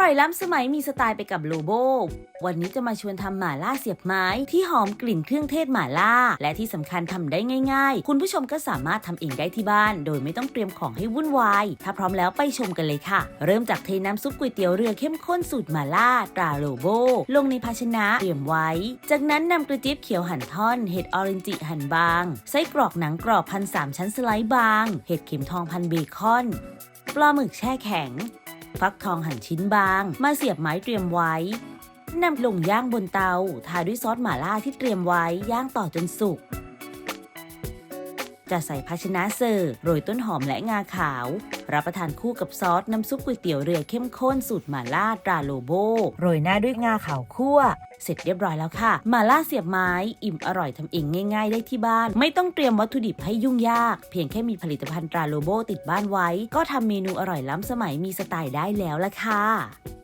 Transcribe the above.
ร่อยล้ำสมัยมีสไตล์ไปกับโลโบ วันนี้จะมาชวนทำหม่าล่าเสียบไม้ที่หอมกลิ่นเครื่องเทศหม่าล่า และที่สำคัญทำได้ง่ายๆ คุณผู้ชมก็สามารถทำเองได้ที่บ้าน โดยไม่ต้องเตรียมของให้วุ่นวาย ถ้าพร้อมแล้วไปชมกันเลยค่ะ เริ่มจากเทน้ำซุปก๋วยเตี๋ยวเรือเข้มข้นสูตรหม่าล่าตราโลโบ ลงในภาชนะเตรียมไว้ จากนั้นนำกระเจี๊ยบเขียวหั่นท่อน เห็ดออเรนจิหั่นบาง ไส้กรอกหนังกรอบพันสามชั้นสไลด์บาง เห็ดเข็มทองพันเบคอน ปลาหมึกแช่แข็ง ฟักทองหั่นชิ้นบาง มาเสียบไม้เตรียมไว้นำลงย่างบนเตาทาด้วยซอสหม่าล่าที่เตรียมไว้ย่างต่อจนสุก จะใส่ภาชนะเสิร์ฟโรยต้นหอมและงาขาว รับประทานคู่กับซอสน้ำซุปก๋วยเตี๋ยวเรือเข้มข้นสูตรหม่าล่าตราโลโบ โรยหน้าด้วยงาขาวคั่ว เสร็จเรียบร้อยแล้วค่ะมาล่าเสียบไม้อิ่มอร่อยทำเองง่าย ๆ ได้ที่บ้าน ไม่ต้องเตรียมวัตถุดิบให้ยุ่งยาก เพียงแค่มีผลิตภัณฑ์ตราโลโบติดบ้านไว้ ก็ทำเมนูอร่อยล้ำสมัยมีสไตล์ได้แล้วละค่ะ